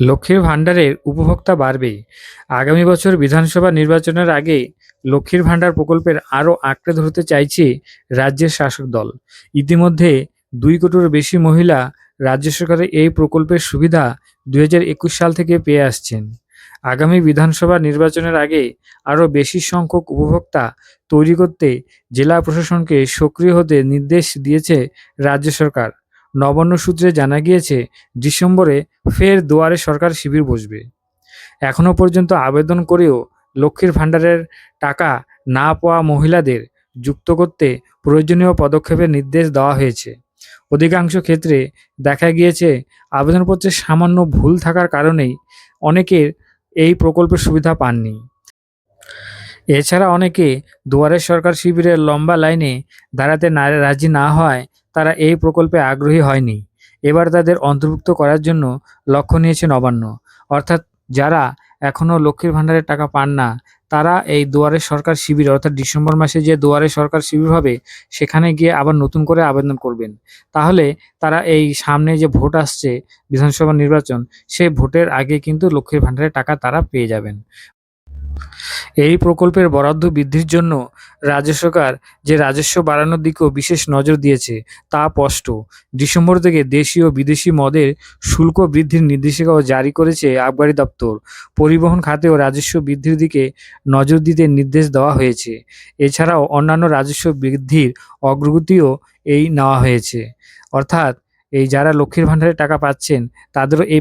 লক্ষ্মীর ভাণ্ডারের উপভোক্তা বাড়বে। আগামী বছর বিধানসভা নির্বাচনের আগে লক্ষ্মীর ভাণ্ডার প্রকল্পের আরও আঁকড়ে ধরতে চাইছে রাজ্যের শাসক দল। ইতিমধ্যে দুই কোটির বেশি মহিলা রাজ্য সরকারের এই প্রকল্পের সুবিধা দুই হাজার একুশ সাল থেকে পেয়ে আসছেন। আগামী বিধানসভা নির্বাচনের আগে আরও বেশি সংখ্যক উপভোক্তা তৈরি করতে জেলা প্রশাসনকে সক্রিয় হতে নির্দেশ দিয়েছে রাজ্য সরকার। নবান্ন সূত্রে জানা গিয়েছে, ডিসেম্বরে ফের দুয়ারে সরকার শিবির বসবে। এখনও পর্যন্ত আবেদন করেও লক্ষ্মীর ভাণ্ডারের টাকা না পাওয়া মহিলাদের যুক্ত করতে প্রয়োজনীয় পদক্ষেপের নির্দেশ দেওয়া হয়েছে। অধিকাংশ ক্ষেত্রে দেখা গিয়েছে, আবেদনপত্রে সামান্য ভুল থাকার কারণেই অনেকের এই প্রকল্পের সুবিধা পাননি। এছাড়া অনেকে দুয়ারে সরকার শিবিরের লম্বা লাইনে দাঁড়াতে রাজি না হওয়ায় তারা এই প্রকল্পে আগ্রহী হয়নি। এবার তাদের অন্তর্ভুক্ত করার জন্য লক্ষ্য নিয়েছে নবান্ন। অর্থাৎ যারা এখনও লক্ষ্মীর ভাণ্ডারের টাকা পান না, তারা এই দুয়ারে সরকার শিবির, অর্থাৎ ডিসেম্বর মাসে যে দুয়ারে সরকার শিবির হবে, সেখানে গিয়ে আবার নতুন করে আবেদন করবেন। তাহলে তারা এই সামনে যে ভোট আসছে বিধানসভা নির্বাচন, সেই ভোটের আগে কিন্তু লক্ষ্মীর ভাণ্ডারের টাকা তারা পেয়ে যাবেন। এই প্রকল্পের বরাদ্দ বৃদ্ধির জন্য রাজ্য সরকার যে রাজস্ব বাড়ানোর দিকেও বিশেষ নজর দিয়েছে, তা স্পষ্ট। ডিসেম্বর থেকে দেশি ও বিদেশি মদের শুল্ক বৃদ্ধির নির্দেশিকাও জারি করেছে আবগারি দপ্তর। পরিবহন খাতেও রাজস্ব বৃদ্ধির দিকে নজর দিতে নির্দেশ দেওয়া হয়েছে। এছাড়াও অন্যান্য রাজস্ব বৃদ্ধির অগ্রগতিও এই নেওয়া হয়েছে। অর্থাৎ এই যারা লক্ষ্মীর ভাণ্ডারের টাকা পাচ্ছেন, তাদেরও এই